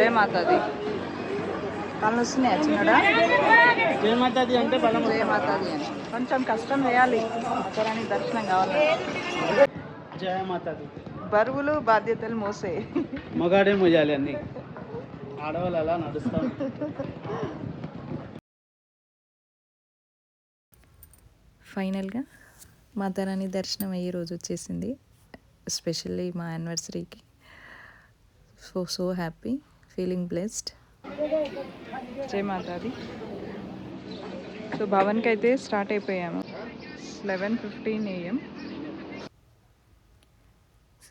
జయ మాతాది. కళ్ళు వస్తున్నాయి చిన్నడా? జయమాతాది అంటే బలం జయ మాతాది అని. కొంచెం కష్టం చేయాలి. మాతారాని దర్శనం కావాలి. జయమాతాది బరువులు బాధ్యతలు మోసే. మగాడే మొయ్యాలి అన్ని. ఆడవాళ్ళు అలా నడుస్తాం. ఫైనల్గా మాతారాణి దర్శనం అయ్యే రోజు వచ్చేసింది. ఎస్పెషల్లీ మా యానివర్సరీకి. So so happy. Feeling blessed జయ మాతాది. సో భవన్కి అయితే స్టార్ట్ అయిపోయాము. Eleven fifteen AM.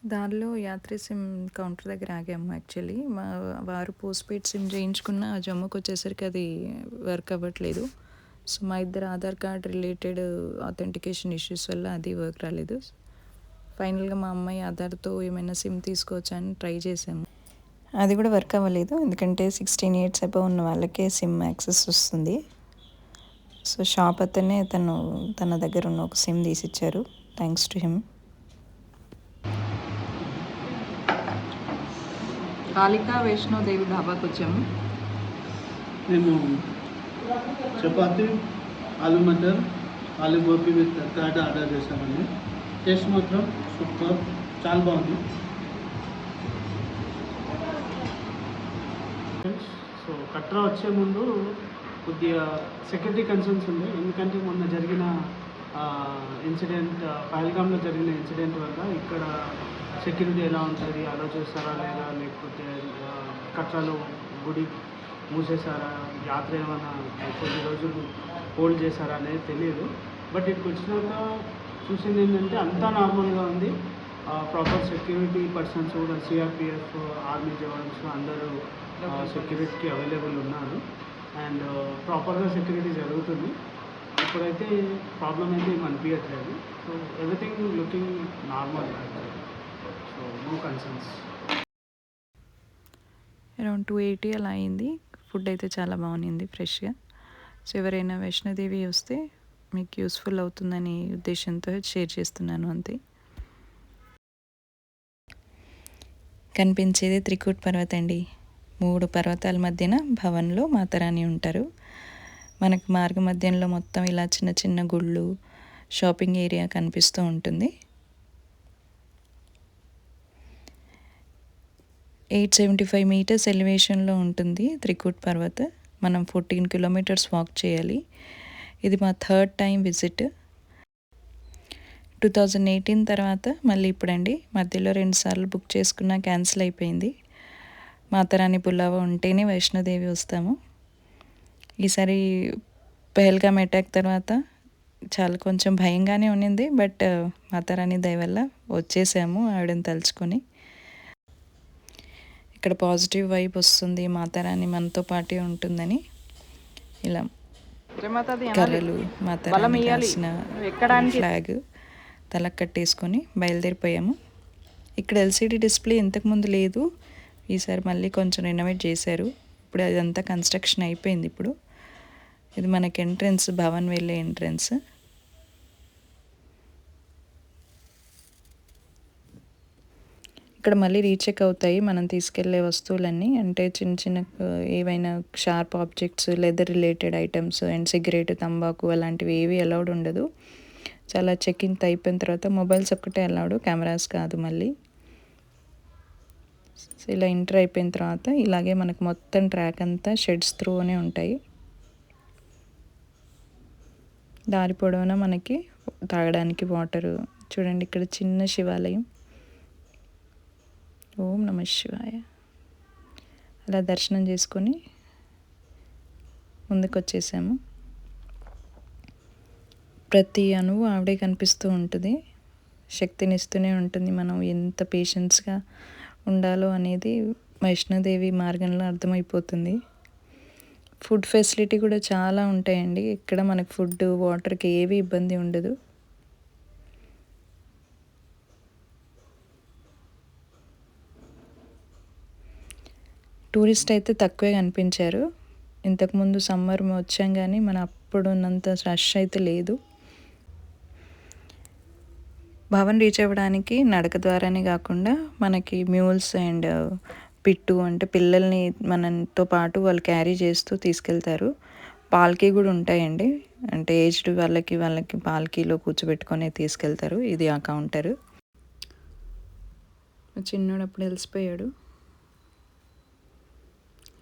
దారిలో యాత్రి సిమ్ కౌంటర్ దగ్గర ఆగాము యాక్చువల్లీ. మా వారు పోస్ట్ పెయిడ్ సిమ్ చేయించుకున్న జమ్ముకి వచ్చేసరికి అది వర్క్ అవ్వట్లేదు. సో మా ఇద్దరు Aadhaar card related authentication issues వల్ల అది వర్క్ రాలేదు. ఫైనల్గా మా అమ్మాయి ఆధార్తో ఏమైనా సిమ్ తీసుకోవచ్చా అని ట్రై చేసాము. అది కూడా వర్క్ అవ్వలేదు. ఎందుకంటే సిక్స్టీన్ ఇయర్స్ అబౌవ్ ఉన్న వాళ్ళకే సిమ్ యాక్సెస్ వస్తుంది. సో షాప్ అతనే తను తన దగ్గర ఉన్న ఒక SIM తీసిచ్చారు. Thanks to him Kalika Vaishnodevi ఢాబాకి వచ్చాము. మేము chapati aloo matar aloo gobi with curd order చేసామండి టేస్ట్ మాత్రం సూపర్ చాలా బాగుంది. సో వచ్చే ముందు కొద్దిగా సెక్యూరిటీ కన్సర్న్స్ ఉంది ఎందుకంటే మొన్న జరిగిన ఇన్సిడెంట్ పహల్గామ్లో జరిగిన ఇన్సిడెంట్ వల్ల ఇక్కడ సెక్యూరిటీ ఎలా ఉంటుంది అలో చేస్తారా లేదా? లేకపోతే ఆ, గుడి మూసేసారా యాత్ర ఏమైనా కొన్ని రోజులు హోల్డ్ చేశారా అనేది తెలియదు. బట్ ఇక్కడికి వచ్చినాక చూసింది ఏంటంటే అంతా నార్మల్గా ఉంది. ప్రాపర్ సెక్యూరిటీ పర్సన్స్ కూడా సిఆర్పిఎఫ్ ఆర్మీ జవాన్స్ అందరూ సెక్యూరిటీకి అవైలబుల్ ఉన్నారు. అండ్ ప్రాపర్గా సెక్యూరిటీ జరుగుతుంది. ఇప్పుడైతే ప్రాబ్లం అయితే ఏం అనిపించట్లేదు so everything looking normal so no concerns around two eighty అలా అయింది. ఫుడ్ అయితే చాలా బాగుంది ఫ్రెష్గా సో ఎవరైనా వైష్ణోదేవి వస్తే మీకు యూస్ఫుల్ అవుతుందని ఉద్దేశంతో షేర్ చేస్తున్నాను అంతే. కనిపించేది త్రికూట్ పర్వత అండి మూడు పర్వతాల మధ్యన భవన్లో మాతరాని ఉంటారు. మనకు మార్గ మధ్యంలో మొత్తం ఇలా చిన్న చిన్న గుళ్ళు షాపింగ్ ఏరియా కనిపిస్తూ ఉంటుంది. ఎయిట్ సెవెంటీ ఫైవ్ మీటర్స్ ఎలివేషన్లో ఉంటుంది త్రికూట్ పర్వత. మనం ఫోర్టీన్ కిలోమీటర్స్ వాక్ చేయాలి. ఇది మా third time visit. Two thousand eighteen తర్వాత మళ్ళీ ఇప్పుడండి. మధ్యలో రెండుసార్లు బుక్ చేసుకున్నా క్యాన్సిల్ అయిపోయింది. మాతారాణి పులావ ఉంటేనే వైష్ణోదేవి వస్తాము. ఈసారి పెహల్గామ్ అటాక్ తర్వాత చాలా కొంచెం భయంగానే ఉండింది బట్ మాతారాణి దయ వల్ల వచ్చేసాము ఆవిడని తలుచుకొని. ఇక్కడ పాజిటివ్ వైబ్ వస్తుంది మాతారాణి మనతో పాటే ఉంటుందని. ఇలా. కర్రలు మాతారాణి. రాసిన ఫ్లాగ్ తలకు కట్టేసుకొని బయలుదేరిపోయాము. ఇక్కడ ఎల్సీడీ డిస్ప్లే ఇంతకుముందు లేదు. ఈసారి మళ్ళీ కొంచెం రెనోవేట్ చేశారు. ఇప్పుడు అదంతా కన్స్ట్రక్షన్ అయిపోయింది ఇప్పుడు. ఇది మనకి ఎంట్రన్స్ భవన్ వెళ్ళే ఎంట్రన్స్ ఇక్కడ మళ్ళీ రీచెక్ అవుతాయి. మనం తీసుకెళ్ళే వస్తువులన్నీ. అంటే చిన్న చిన్న ఏవైనా sharp objects leather related items and cigarette తంబాకు అలాంటివి ఏవి అలౌడ్ ఉండదు. చాలా చెకింగ్ అయిపోయిన తర్వాత మొబైల్స్ ఒక్కటే అలౌడ్ కెమెరాస్ కాదు మళ్ళీ. సో ఇలా ఎంటర్ అయిపోయిన తర్వాత ఇలాగే మనకు మొత్తం ట్రాక్ అంతా షెడ్స్ త్రూనే ఉంటాయి. దారి పొడవునా మనకి తాగడానికి వాటరు చూడండి ఇక్కడ చిన్న శివాలయం. ఓం నమ శివాయ. అలా దర్శనం చేసుకొని ముందుకు వచ్చేసాము ప్రతి అణువు ఆవిడే కనిపిస్తూ ఉంటుంది. శక్తినిస్తూనే ఉంటుంది. మనం ఎంత పేషెన్స్గా ఉండాలో అనేది వైష్ణోదేవి మార్గంలో అర్థమైపోతుంది. ఫుడ్ ఫెసిలిటీ కూడా చాలా ఉంటాయండి. ఇక్కడ మనకు ఫుడ్ వాటర్కి ఏవి ఇబ్బంది ఉండదు. టూరిస్ట్ అయితే తక్కువే కనిపించారు. ఇంతకుముందు సమ్మర్ వచ్చాం కానీ మన అప్పుడు ఉన్నంత రష్ అయితే లేదు. భవన్ రీచ్ అవ్వడానికి నడక ద్వారానే కాకుండా మనకి మ్యూల్స్ అండ్ uh, పిట్టు అంటే పిల్లల్ని మనతో పాటు వాళ్ళు క్యారీ చేస్తూ తీసుకెళ్తారు. పాల్కీ కూడా ఉంటాయండి. అంటే ఏజ్డ్ వాళ్ళకి వాళ్ళకి పాల్కీలో కూర్చోబెట్టుకొని తీసుకెళ్తారు. ఇది ఆ కౌంటరు మా చిన్నోడు అప్పుడు వెలిసిపోయాడు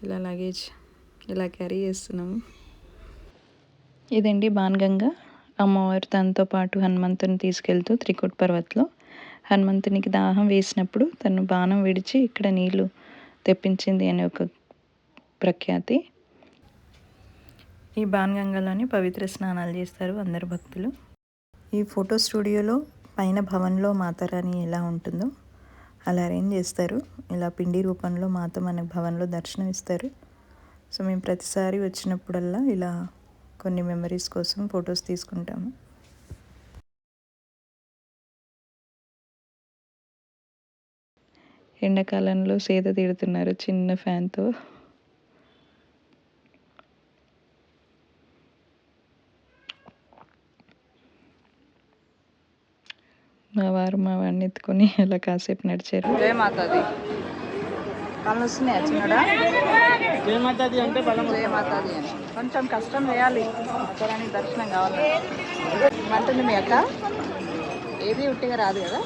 ఇలా లగేజ్ ఇలా క్యారీ చేస్తున్నాము. ఇదండి బాన్గంగా అమ్మవారు తనతో పాటు హనుమంతుని తీసుకెళ్తూ త్రికుట్ పర్వత్లో హనుమంతునికి దాహం వేసినప్పుడు తను బాణం విడిచి ఇక్కడ నీళ్ళు తెప్పించింది అనే ఒక ప్రఖ్యాతి. ఈ బాన్గంగలోని పవిత్ర స్నానాలు చేస్తారు అందరు భక్తులు. ఈ ఫోటో స్టూడియోలో పైన భవన్లో మాతారాణి ఎలా ఉంటుందో అలా అరేంజ్ చేస్తారు. ఇలా పిండి రూపంలో మాత మన భవన్లో దర్శనం ఇస్తారు సో మేము ప్రతిసారి వచ్చినప్పుడల్లా ఇలా కొన్ని మెమరీస్ కోసం ఫొటోస్ తీసుకుంటాము. ఎండాకాలంలో సేద తీరుతున్నారు చిన్న ఫ్యాన్తో మా వారు మా వాడిని ఎత్తుకొని అలా కాసేపు నడిచారు. మాతాది కళ్ళు వస్తున్నాయి ఏమవుతుంది అంటే బలం జయ మాతాది అని. కొంచెం కష్టం చేయాలి. మాతారాణి దర్శనం కావాలి. అంటుంది మీ అక్క? ఏది ఉట్టిగా రాదు కదా?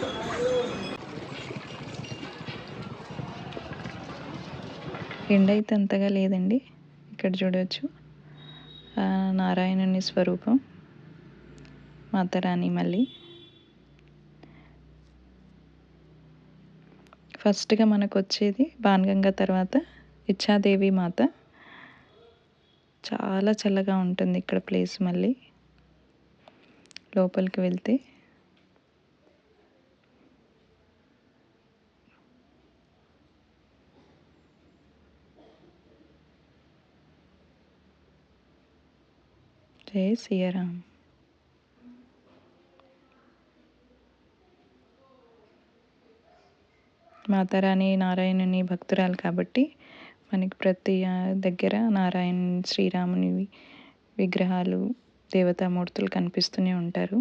ఎండ అయితే అంతగా లేదండి. ఇక్కడ చూడవచ్చు నారాయణుని స్వరూపం. మాతారాణి మళ్ళీ ఫస్ట్గా మనకు వచ్చేది బాణగంగ తర్వాత ఇచ్చాదేవి మాత. చాలా చల్లగా ఉంటుంది ఇక్కడ ప్లేస్ మళ్ళీ. లోపలికి వెళ్తే. జై సీయరామ్ మాతారాణి నారాయణుని భక్తురాలు కాబట్టి మనకి ప్రతి దగ్గర నారాయణ శ్రీరాముని విగ్రహాలు దేవతామూర్తులు కనిపిస్తూనే ఉంటారు.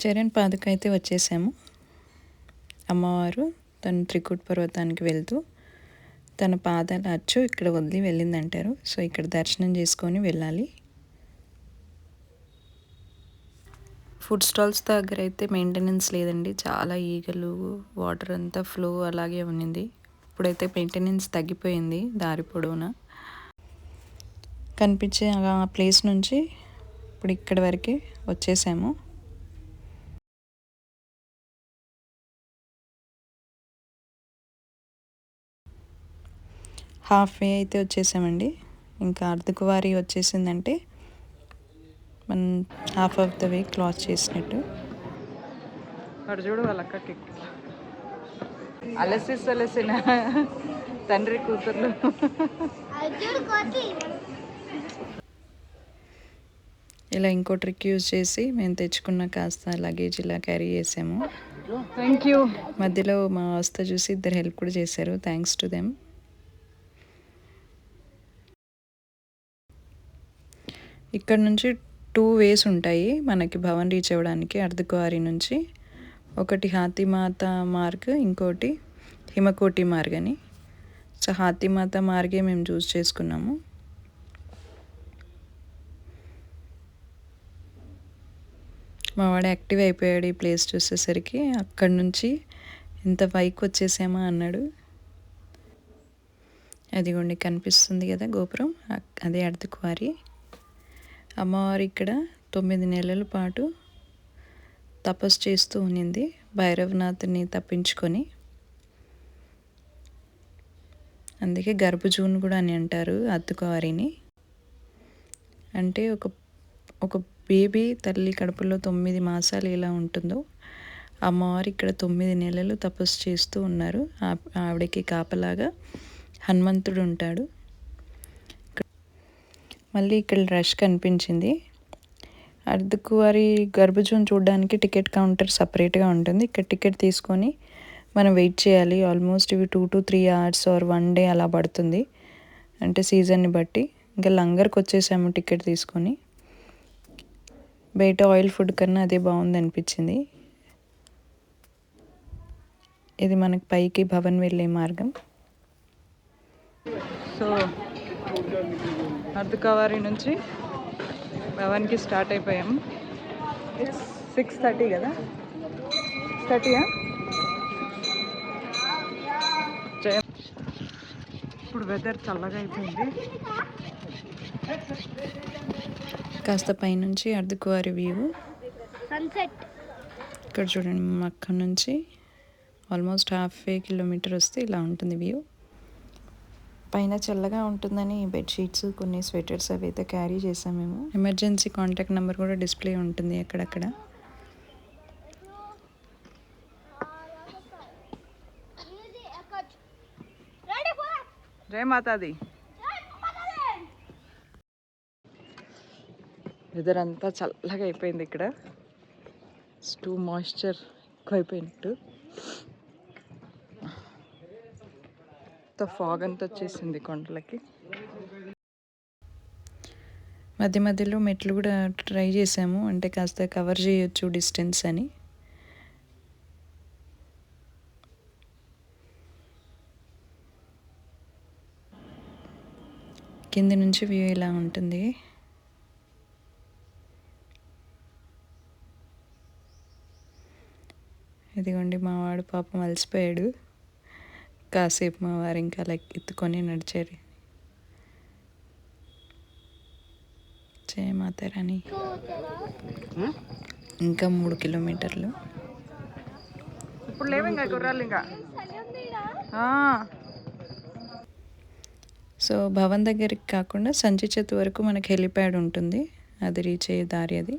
చరణ్ పాదుక అయితే వచ్చేసాము. అమ్మవారు తను త్రికుట్ పర్వతానికి వెళ్తూ తన పాదాల అచ్చు ఇక్కడ వదిలి వెళ్ళిందంటారు. సో ఇక్కడ దర్శనం చేసుకొని వెళ్ళాలి. ఫుడ్ స్టాల్స్ దగ్గర అయితే మెయింటెనెన్స్ లేదండి. చాలా ఈగలు వాటర్ అంతా ఫ్లో అలాగే ఉన్నింది. ఇప్పుడైతే మెయింటెనెన్స్ తగ్గిపోయింది దారి పొడవునా. కనిపించే ఆ ప్లేస్ నుంచి ఇప్పుడు ఇక్కడి వరకే వచ్చేసాము. హాఫ్ వే అయితే వచ్చేసామండి. ఇంకా అర్ధకువారి వచ్చేసిందంటే మనం half of the way cross చేసినట్టు. వాడు చూడు వాళ్ళ అక్కకి. అలసి అలసిన తండ్రి కూతుర్లు. ఇలా ఇంకో ట్రిక్ యూజ్ చేసి మేము తెచ్చుకున్న కాస్త లగేజ్ ఇలా క్యారీ చేసాము. థ్యాంక్ యూ మధ్యలో మా అవస్థ చూసి ఇద్దరు హెల్ప్ కూడా చేశారు. థ్యాంక్స్ టు దెమ్ ఇక్కడ నుంచి టూ వేస్ ఉంటాయి మనకి భవన్ రీచ్ అవ్వడానికి అర్ధకువారి నుంచి. ఒకటి హాతిమాత మార్గ్ ఇంకోటి హిమకోటి మార్గ్ అని. సో హాతిమాత మార్గే మేము చూస్ చేసుకున్నాము. మా వాడు యాక్టివ్ అయిపోయాడు ఈ ప్లేస్ చూసేసరికి. అక్కడి నుంచి ఇంత పైకి వచ్చేసామా అన్నాడు. అదిగోండి కనిపిస్తుంది కదా గోపురం. అదే అర్ధకువారి. అమ్మవారు ఇక్కడ తొమ్మిది నెలల పాటు తపస్సు చేస్తూ ఉన్నింది. భైరవనాథుని తప్పించుకొని. అందుకే గర్భజూన్ కూడా అని అంటారు అత్తుకవారిని. అంటే ఒక ఒక బేబీ తల్లి కడుపులో తొమ్మిది మాసాలు ఎలా ఉంటుందో అమ్మవారు ఇక్కడ తొమ్మిది నెలలు తపస్సు చేస్తూ ఉన్నారు. ఆ- ఆవిడకి కాపలాగా హనుమంతుడు ఉంటాడు. మళ్ళీ ఇక్కడ రష్ కనిపించింది. అర్ధకు వారి గర్భజూన్ చూడడానికి టికెట్ కౌంటర్ సపరేట్గా ఉంటుంది. ఇక్కడ టికెట్ తీసుకొని మనం వెయిట్ చేయాలి. ఆల్మోస్ట్ ఇవి two to three hours or one day అలా పడుతుంది. అంటే సీజన్ని బట్టి. ఇంకా లంగర్కి వచ్చేసాము టికెట్ తీసుకొని. బయట ఆయిల్ ఫుడ్ కన్నా అదే బాగుంది అనిపించింది. ఇది మనకి పైకి భవన్ వెళ్ళే మార్గం. సో అర్ధకవారి నుంచి భవన్కి స్టార్ట్ అయిపోయాం. సిక్స్ థర్టీ కదా? సిక్స్ థర్టీయా ఇప్పుడు వెదర్ చల్లగా అయిపోయింది. కాస్త పైనుంచి అర్ధకువారి వ్యూ సన్సెట్ ఇక్కడ చూడండి మేము అక్కడ నుంచి ఆల్మోస్ట్ హాఫ్ ఏ కిలోమీటర్ వస్తే ఇలా ఉంటుంది వ్యూ పైన చల్లగా ఉంటుందని బెడ్షీట్స్ కొన్ని స్వెటర్స్ అవి అయితే క్యారీ చేసాం మేము. ఎమర్జెన్సీ కాంటాక్ట్ నెంబర్ కూడా డిస్ప్లే ఉంటుంది అక్కడక్కడ జై మాతాది. వెదర్ అంతా చల్లగా అయిపోయింది ఇక్కడ. టూ మాయిశ్చర్ ఎక్కువ అయిపోయినట్టు ఫాగ్ అంతా వచ్చేసింది కొండలకి. మధ్య మధ్యలో మెట్లు కూడా ట్రై చేసాము. అంటే కాస్త కవర్ చేయొచ్చు డిస్టెన్స్ అని. కింది నుంచి వ్యూ ఇలా ఉంటుంది? ఇదిగోండి మా వాడు పాపం అలసిపోయాడు. కాసేపు మా వారు ఇంకా అలా ఎత్తుకొని నడిచారు. జయ మాతారాణి ఇంకా మూడు కిలోమీటర్లు. ఇప్పుడు లేవు ఇంకా గుర్రాలు ఇంకా. ఆ, సో భవన్ దగ్గరికి కాకుండా సంచి చెత్త వరకు మనకి హెలిప్యాడ్ ఉంటుంది. అది రీచ్ అయ్యే దారి అది.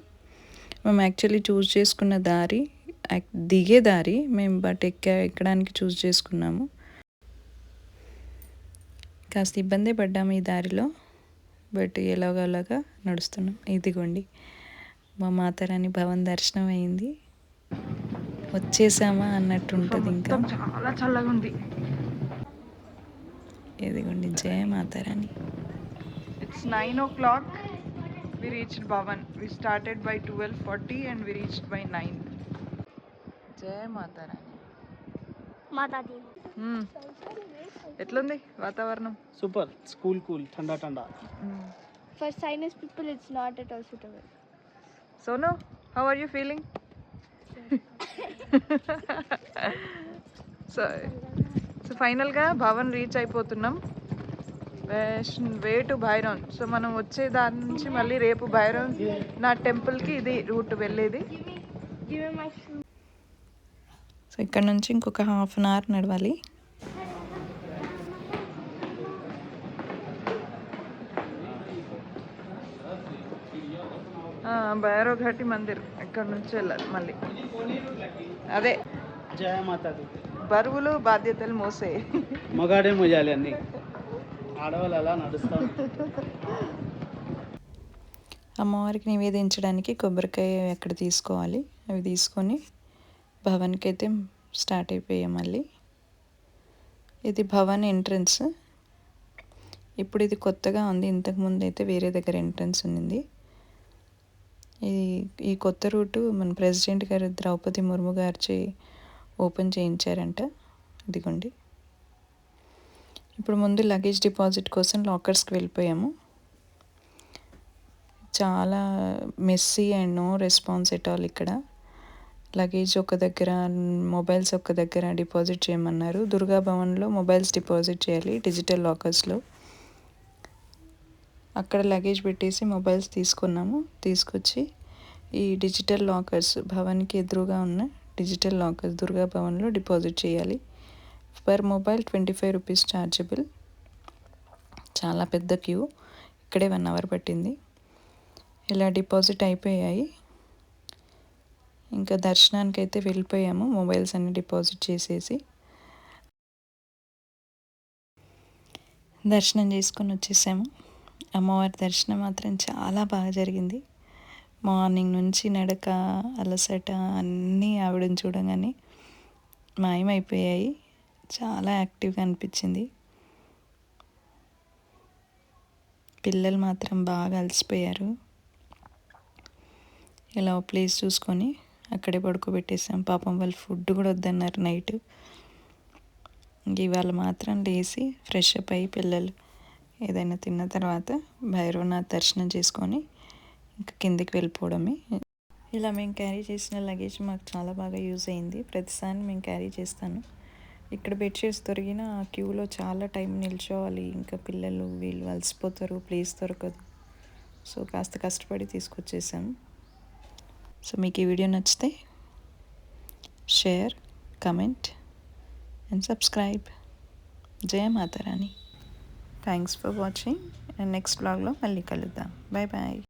మేము యాక్చువల్లీ చూస్ చేసుకున్న దారి దిగే దారి మేము బట్ ఎక్క ఎక్కడానికి చూస్ చేసుకున్నాము. కాస్త ఇబ్బంది పడ్డాము ఈ దారిలో బట్ ఎలాగోలాగా నడుస్తున్నాం. ఇదిగోండి మా మాతారాణి భవన్ దర్శనం అయింది. వచ్చేసామా అన్నట్టు ఉంటుంది ఇంకా చాలా చల్లగా ఉంది. ఇదిగోండి జయ Mata Rani it's nine o'clock we reached Bhavan we started by twelve forty and we reached by nine జయ మాతారాణి. ఎట్లుంది వాతావరణం? సూపర్. స్కూల్ కూల్ ఠండా ఠండా. For sinus people, it's not at all suitable. Sonu how are you feeling so so ఫైనల్గా Bhavan reach అయిపోతున్నాం. Way to Bhairavan so మనం వచ్చే దాని నుంచి మళ్ళీ రేపు భైరవన్ నా టెంపుల్కి ఇది రూట్ వెళ్ళేది. సో ఇక్కడ నుంచి ఇంకొక హాఫ్ అన్ అవర్ నడవాలి. ఆ, భైరవ్ ఘాటి మందిర్ ఇక్కడ నుంచి వెళ్ళాలి మళ్ళీ. అదే. జయ మాతాది. బరువులు బాధ్యతలు మోసే. మగాడే మొయ్యాలి అన్ని. ఆడవాళ్ళు అలా నడుస్తాం. అమ్మవారికి నివేదించడానికి కొబ్బరికాయ ఎక్కడ తీసుకోవాలి? అవి తీసుకొని భవన్కి అయితే స్టార్ట్ అయిపోయాం మళ్ళీ. ఇది భవన్ ఎంట్రన్స్. ఇప్పుడు ఇది కొత్తగా ఉంది. ఇంతకుముందు అయితే వేరే దగ్గర ఎంట్రన్స్ ఉంది ఈ ఈ కొత్త రూటు మన ప్రెసిడెంట్ గారు ద్రౌపది ముర్ము గారిచే ఓపెన్ చేయించారంట. ఇదిగోండి. ఇప్పుడు ముందు లగేజ్ డిపాజిట్ కోసం లాకర్స్కి వెళ్ళిపోయాము. చాలా messy and no response at all ఇక్కడ. లగేజ్ ఒక దగ్గర మొబైల్స్ ఒక దగ్గర డిపాజిట్ చేయమన్నారు. దుర్గా భవన్లో మొబైల్స్ డిపాజిట్ చేయాలి డిజిటల్ లాకర్స్లో అక్కడ లగేజ్ పెట్టేసి మొబైల్స్ తీసుకున్నాము. తీసుకొచ్చి ఈ డిజిటల్ లాకర్స్ భవన్కి ఎదురుగా ఉన్న డిజిటల్ లాకర్స్ దుర్గా భవన్లో డిపాజిట్ చేయాలి. Per mobile twenty five rupees chargeable చాలా పెద్ద క్యూ ఇక్కడే వన్ అవర్ పట్టింది. ఇలా డిపాజిట్ అయిపోయాయి. ఇంకా దర్శనానికి అయితే వెళ్ళిపోయాము. మొబైల్స్ అన్ని డిపాజిట్ చేసేసి. దర్శనం చేసుకొని వచ్చేసాము. అమ్మవారి దర్శనం మాత్రం చాలా బాగా జరిగింది. మార్నింగ్ నుంచి నడక అలసట అన్నీ ఆవిడని చూడగానే మాయమైపోయాయి. చాలా యాక్టివ్గా అనిపించింది. పిల్లలు మాత్రం బాగా అలసిపోయారు. ఇలా ప్లేస్ చూసుకొని అక్కడే పడుకోబెట్టేసాం. పాపం వాళ్ళు ఫుడ్ కూడా వద్దన్నారు నైట్. ఇవాళ మాత్రం లేచి ఫ్రెష్ అప్ అయ్యి పిల్లలు ఏదైనా తిన్న తర్వాత భైరవనాథ్ దర్శనం చేసుకొని ఇంకా కిందికి వెళ్ళిపోవడమే. ఇలా మేము క్యారీ చేసిన లగేజ్ మాకు చాలా బాగా యూజ్ అయింది. ప్రతిసారి మేము క్యారీ చేస్తాను. ఇక్కడ బెడ్షీట్స్ దొరికిన ఆ క్యూలో చాలా టైం నిల్చోవాలి. ఇంకా పిల్లలు వీళ్ళు అలసిపోతారు ప్లేస్ దొరకదు. సో కాస్త కష్టపడి తీసుకొచ్చేసాము సో మీకు ఈ వీడియో నచ్చితే share comment and subscribe. Jaya Mata Rani. Thanks for watching and next బ్లాగ్లో మళ్ళీ కలుద్దాం. Bye bye